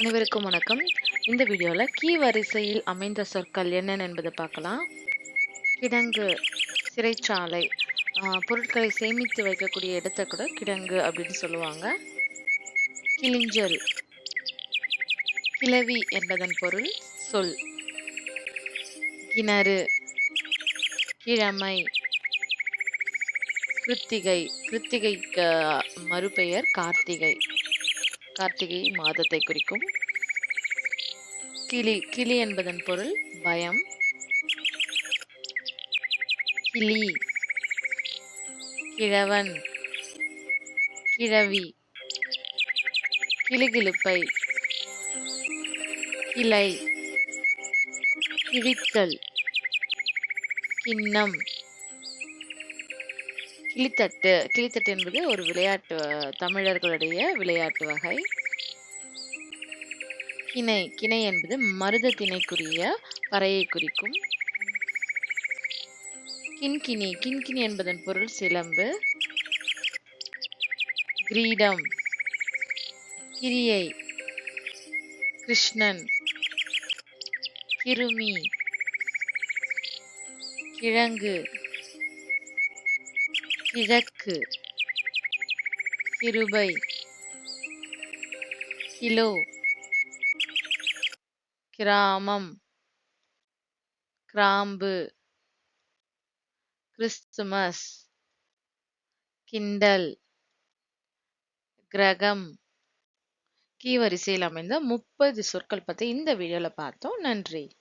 அனைவருக்கும் வணக்கம். இந்த வீடியோவில் கீ வரிசையில் அமைந்த சொற்கள் என்னென்ன என்பதை பார்க்கலாம். கிடங்கு சிறைச்சாலை பொருட்களை சேமித்து வைக்கக்கூடிய இடத்த கூட கிடங்கு அப்படின்னு சொல்லுவாங்க. கிளிஞ்சல் கிளவி என்பதன் பொருள் சொல். கிணறு கிழமை கிருத்திகை கிருத்திகைக்கு மறுபெயர் கார்த்திகை. கார்த்திகை மாதத்தை குறிக்கும். கிளி கிளி என்பதன் பொருள் பயம். கிளி கிழவன் கிழவி கிளுகிளுப்பை கிளை கிழித்தல் கிண்ணம். கிளித்தட்டு கிளித்தட்டு என்பது ஒரு விளையாட்டு தமிழர்களுடைய விளையாட்டு வகை. கிணை கிணை என்பது மருத திணைக்குரிய பறையை குறிக்கும். கிண்கிணி கிண்கிணி என்பதன் பொருள் சிலம்பு. கிரீடம் கிரியை கிருஷ்ணன். கிருமி கிழங்கு. கிழக்கு. கிருபை. கிலோ. கிராமம். கிராம்பு. கிறிஸ்துமஸ். கிண்டல். கிரகம். கீ வரிசையில் அமைந்த முப்பது சொற்கள் பத்தி இந்த வீடியோவில் பார்த்தோம். நன்றி.